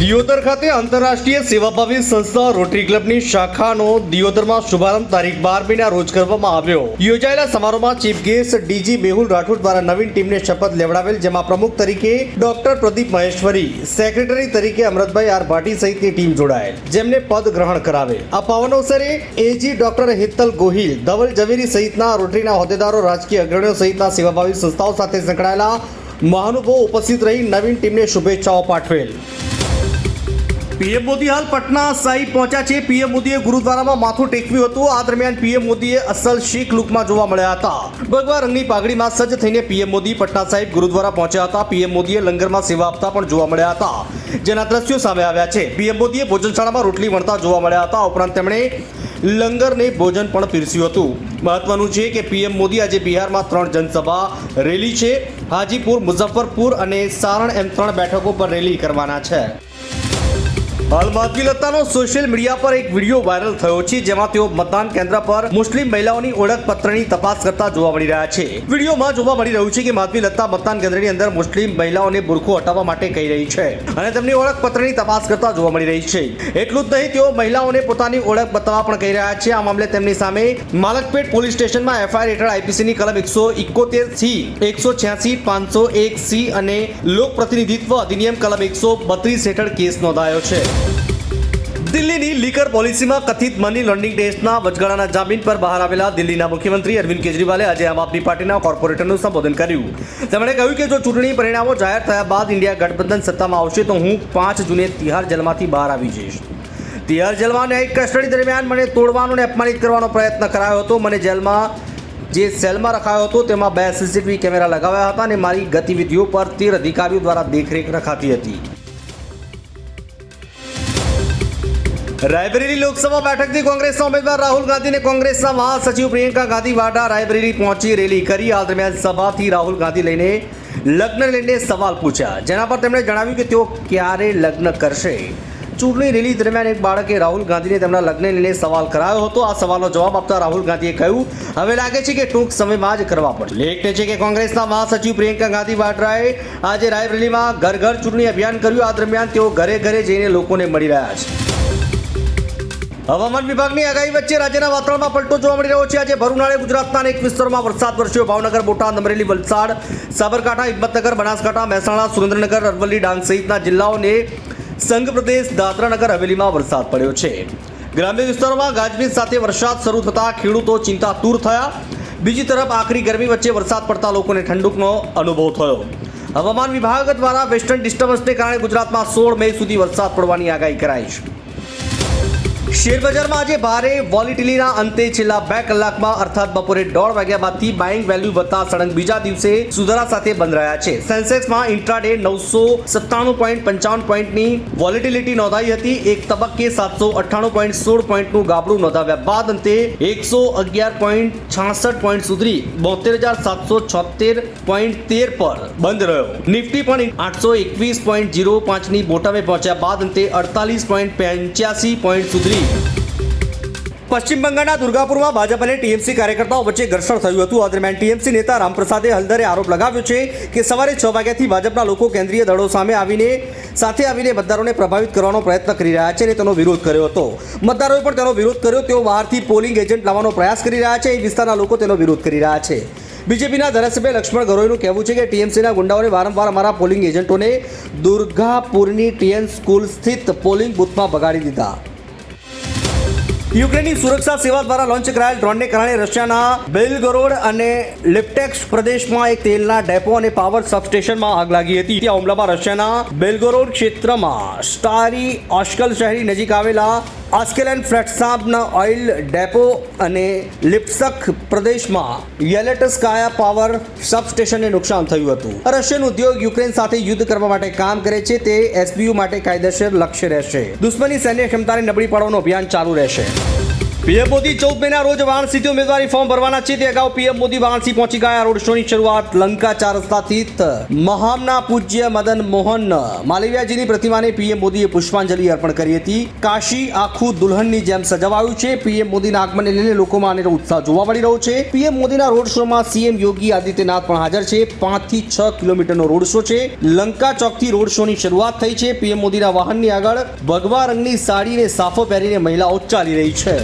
દિયોદર ખાતે આંતરરાષ્ટ્રીય સેવાભાવી સંસ્થા રોટરી ક્લબની શાખાનો દિયોદરમાં શુભારંભ તારીખ બાર મેના રોજ કરવામાં આવ્યો. યોજાયેલા સમારોહમાં chief guest DG Mehul Rathod દ્વારા નવીન ટીમને શપથ લેવડાવેલ, જેમાં પ્રમુખ તરીકે ડોક્ટર પ્રદીપ મહેશ્વરી, સેક્રેટરી તરીકે અમૃતભાઈ આર ભાટી સહિતની ટીમ જોડાયેલ, જેમને પદ ગ્રહણ કરાવે. આ પાવન અવસરે એજી ડોક્ટર હેતલ ગોહિલ, ધવલ ઝવેરી સહિતના રોટરીના હોદ્દેદારો, રાજકીય અગ્રણીઓ સહિતના સેવાભાવી સંસ્થાઓ સાથે સંકળાયેલા મહાનુભાવો ઉપસ્થિત રહી નવીન ટીમને શુભેચ્છાઓ પાઠવેલ. પીએમ મોદી હાલ પટના સાહિબ પહોંચ્યા છે. પીએમ મોદીએ ગુરુદ્વારામાં માથું ટેકવ્યું હતું. આ દરમિયાન પીએમ મોદીએ અસલ શીખ લુકમાં જોવા મળ્યા હતા. ભગવા રંગની પાઘડીમાં સજ્જ થઈને પીએમ મોદી પટના સાહિબ ગુરુદ્વારા પહોંચ્યા હતા. પીએમ મોદીએ લંગરમાં સેવા આપતા પણ જોવા મળ્યા હતા. જેના દ્રશ્યો સામે આવ્યા છે. પીએમ મોદીએ ભોજનશાળામાં રોટલી વણતા જોવા મળ્યા હતા. ઉપરાંત તેમણે લંગરને ભોજન પણ પીરસ્યું હતું. મહત્વનું છે કે પીએમ મોદી આજે બિહારમાં ત્રણ જનસભા રેલી છે. હાજીપુર, મુઝફ્ફરપુર અને સારણ એમ ત્રણ બેઠકો પર રેલી કરવાના છે. હાલ માધવી લતાનો સોશિયલ મીડિયા પર એક વીડિયો વાયરલ થયો છે, જેમાં તેઓ મતદાન કેન્દ્ર પર મુસ્લિમ મહિલાઓની ઓળખપત્રની તપાસ કરતા જોવા મળી રહ્યા છે. વિડીયોમાં જોવા મળી રહ્યું છે કે માધવી લતા મતદાન કેન્દ્રની અંદર મુસ્લિમ મહિલાઓને બુરખો હટાવવા માટે કહી રહી છે અને તેમની ઓળખપત્રની તપાસ કરતા જોવા મળી રહી છે. એટલું જ નહીં, તેઓ મહિલાઓને પોતાની ઓળખ બતાવવા પણ કહી રહ્યા છે. આ મામલે તેમની સામે માલકપેટ પોલીસ સ્ટેશનમાં એફઆઈઆર હેઠળ આઈપીસીની કલમ એકસો ઇકોતેર સી, એકસો છ્યાસી, પાંચસો એક સી અને લોક પ્રતિનિધિત્વ અધિનિયમ કલમ એકસો બત્રીસ હેઠળ કેસ નોંધાયો છે. દિલ્હીની લીકર પોલિસીમાં કથિત મની લોન્ડરિંગ ટેસ્ટના વચગાળાના જામીન પર બહાર આવેલા દિલ્હીના મુખ્યમંત્રી અરવિંદ કેજરીવાલે આજે આમ આદમી પાર્ટીના કોર્પોરેટરનું સંબોધન કર્યું. તેમણે કહ્યું કે જો ચૂંટણી પરિણામો જાહેર થયા બાદ ઇન્ડિયા ગઠબંધન સત્તામાં આવશે તો હું પાંચ જૂને તિહાર જેલમાંથી બહાર આવી જઈશ. તિહાર જેલમાં ન્યાયિક કસ્ટડી દરમિયાન મને તોડવાનો અને અપમાનિત કરવાનો પ્રયત્ન કરાયો હતો. મને જેલમાં જે સેલમાં રખાયો હતો તેમાં બે સીસીટીવી કેમેરા લગાવ્યા હતા અને મારી ગતિવિધિઓ પર તેર અધિકારીઓ દ્વારા દેખરેખ રખાતી હતી. રાયબરેલી લોકસભા બેઠકથી કોંગ્રેસના ઉમેદવાર રાહુલ ગાંધીને કોંગ્રેસના મહાસચિવ પ્રિયંકા ગાંધી વાડા રાયબરેલી પહોંચી રેલી કરી આ દરમિયાન સભાથી રાહુલ ગાંધી લઈને લગ્ન લઈને સવાલ પૂછ્યા જેના પર તેમણે જણાવ્યું કે તેઓ ક્યારે લગ્ન કરશે? ચૂંટણી રેલી દરમિયાન એક બાળકે રાહુલ ગાંધીને તેમના લગ્ન લઈને સવાલ કરાયો હતો. આ સવાલનો જવાબ આપતા રાહુલ ગાંધીએ કહ્યું, હવે લાગે છે કે ટૂંક સમયમાં જ કરવા પડશે. લેખને છે કે કોંગ્રેસના મહાસચિવ પ્રિયંકા ગાંધી વાડરાએ આજે રાયબરેલીમાં ઘર ઘર ચૂંટણી અભિયાન કર્યું. આ દરમિયાન તેઓ ઘરે ઘરે જઈને લોકોને મળી રહ્યા છે. હવામાન વિભાગની આગાહી વચ્ચે રાજ્યના વાતાવરણમાં પલટો જોવા મળી રહ્યો છે. આજે ભરૂનાળે ગુજરાતના અનેક વિસ્તારોમાં વરસાદ વરસ્યો. ભાવનગર, બોટાદ, અમરેલી, વલસાડ, સાબરકાંઠા, હિંમતનગર, બનાસકાંઠા, મહેસાણા, સુરેન્દ્રનગર, અરવલ્લી, ડાંગ સહિતના જિલ્લાઓને સંઘ પ્રદેશ દાદરાનગર હવેલીમાં વરસાદ પડ્યો છે. ગ્રામ્ય વિસ્તારોમાં ગાજવીજ સાથે વરસાદ શરૂ થતાં ખેડૂતો ચિંતાતુર થયા. બીજી તરફ આખરી ગરમી વચ્ચે વરસાદ પડતા લોકોને ઠંડકનો અનુભવ થયો. હવામાન વિભાગ દ્વારા વેસ્ટર્ન ડિસ્ટર્બન્સને કારણે ગુજરાતમાં સોળ મે સુધી વરસાદ પડવાની આગાહી કરાઈ છે. શેરબજારમાં આજે ભારે વોલિટિલીના અંતે છેલ્લા બે કલાકમાં અર્થાત બપોરે દોઢ વાગ્યા બાદથી બાઇંગ વેલ્યુ વધતા સળંગ બીજા દિવસે સુધારા સાથે બંધ રહ્યા છે. સેન્સેક્સમાં ઇન્ટ્રાડે નવસો સત્તાણું પોઈન્ટ પંચાવન પોઈન્ટની વોલિટિલિટી નોંધાઈ હતી. એક તબક્કે સાતસો અઠ્ઠાણું પોઈન્ટ સોળ પોઈન્ટનું ગાબડું નોંધાવ્યા બાદ અંતે એકસો અગિયાર પોઈન્ટ છાસઠ પોઈન્ટ સુધી બોતેર હજાર સાતસો છોતેર પોઈન્ટ તેર પર બંધ રહ્યો. નિફ્ટી પણ આઠસો એકવીસ પોઈન્ટ જીરો પાંચની બોટમે પહોંચ્યા બાદ અંતે અડતાલીસ પોઈન્ટ પંચ્યાસી પોઈન્ટ સુધી પશ્ચિમ બંગાળના દુર્ગાપુરમાં ભાજપ અને ટીએમસી કાર્યકર્તાઓ વચ્ચે ઘર્ષણ થયું હતું. આ દરમિયાન ટીએમસી નેતા રામપ્રસાદે હલદરે આરોપ લગાવ્યો છે કે સવારે છ વાગ્યાથી ભાજપના લોકો કેન્દ્રીય દળો સામે આવીને, સાથે આવીને મતદારોને પ્રભાવિત કરવાનો પ્રયત્ન કરી રહ્યા છે અને તેનો વિરોધ કર્યો હતો. મતદારોએ પણ તેનો વિરોધ કર્યો. તેઓ બહારથી પોલિંગ એજન્ટ લાવવાનો પ્રયાસ કરી રહ્યા છે. એ વિસ્તારના લોકો તેનો વિરોધ કરી રહ્યા છે. બીજેપીના ધારાસભ્ય લક્ષ્મણ ગરોઈનું કહેવું છે કે ટીએમસીના ગુંડાઓને વારંવાર અમારા પોલિંગ એજન્ટોને દુર્ગાપુરની ટીએન સ્કૂલ સ્થિત પોલિંગ બૂથમાં ભગાડી દીધા. યુક્રેનની સુરક્ષા સેવા દ્વારા લોન્ચ કરાયેલ ડ્રોનને કારણે રશિયાના બેલગરોડ અને લિપ્ટેક્સ પ્રદેશમાં એક તેલના ડેપો અને પાવર સબસ્ટેશનમાં આગ લાગી હતી. ત્યાં હુમલામાં રશિયાના બેલગોરોડ ક્ષેત્રમાં સ્ટારી ઓશ્કલ શહેરી નજીક આવેલા આસ્કેલેન ફ્લેટસાબના ઓઇલ ડેપો અને લિપ્સક પ્રદેશમાં યેલેટસ્કાયા પાવર સબસ્ટેશનને નુકસાન થયું હતું. રશિયન ઉદ્યોગ યુક્રેન સાથે યુદ્ધ કરવા માટે કામ કરે છે, તે એસબીયુ માટે કાયદેસર લક્ષ્ય રહેશે. દુશ્મની સૈન્ય ક્ષમતાને નબળી પાડવાનું અભિયાન ચાલુ રહેશે. પીએમ મોદી ચૌદ મેના રોજ વારાણસીથી ઉમેદવારી ફોર્મ ભરવાના છે. તે અગાઉ પીએમ મોદી વારાણસી પહોંચી ગયા. રોડ શોની શરૂઆત લંકા ચાર થ. મહામના પૂજ્ય મદન મોહન માલવિયાજીની પ્રતિમાને પીએમ મોદીએ પુષ્પાંજલિ અર્પણ કરી હતી. કાશી આખું દુલ્હનની જેમ સજાવાયું છે. પીએમ મોદીના આગમનને લઈને લોકોમાં અનેરો ઉત્સાહ જોવા મળી રહ્યો છે. પીએમ મોદીના રોડ શોમાં સીએમ યોગી આદિત્યનાથ પણ હાજર છે. પાંચથી છ કિલોમીટરનો રોડ શો છે. લંકા ચોકથી રોડ શોની શરૂઆત થઈ છે. પીએમ મોદીના વાહનની આગળ ભગવા રંગની સાડીને સાફો પહેરીને મહિલાઓ ચાલી રહી છે.